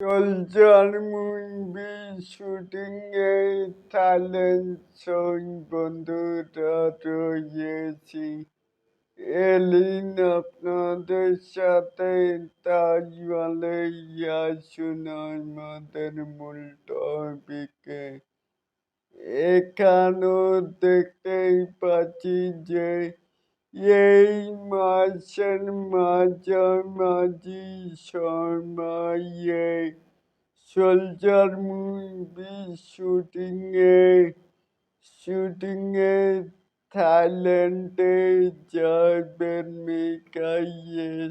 Soldier movie shooting এ Thailand বন্ধুরা রয়েছি এলিন আপনাদের সাথে তাজওয়ালে আসুন আমাদের মূল টপিকে এখানেও দেখতেই পাচ্ছি যে এই মাসের মাঝামাঝি সময়ে সোলজার মুভি শুটিংয়ে শুটিংয়ে থাইল্যান্ডে যাবেন মেকাই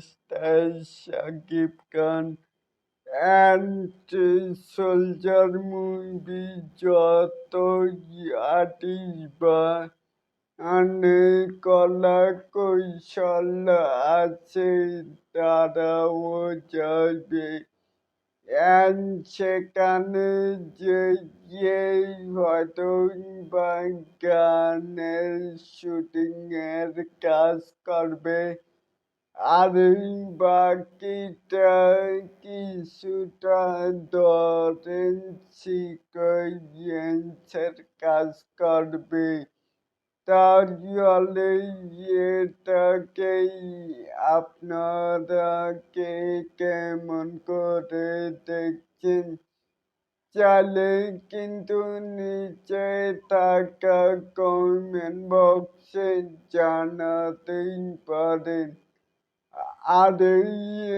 star Shakib Khan and soldier movie যত আর্টিস্ট বা আনে কলা কৌশল আছে, তারাও যাবে। সেখানে যে হয়তো বা গানের শুটিং এর কাজ করবে। আর বাকিটা কিছুটা ধরেন সিকোয়েন্সের কাজ করবে। তাহলে এটাকেই আপনারা কে কেমন করে দেখছেন? চাইলে কিন্তু নিচে থাকা কমেন্ট বক্সে জানাতেই পারেন। আর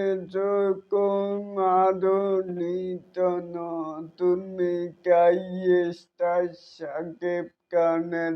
এরকম আরও নিত্য নতুন মেকাই স্টার সাকিব খানের।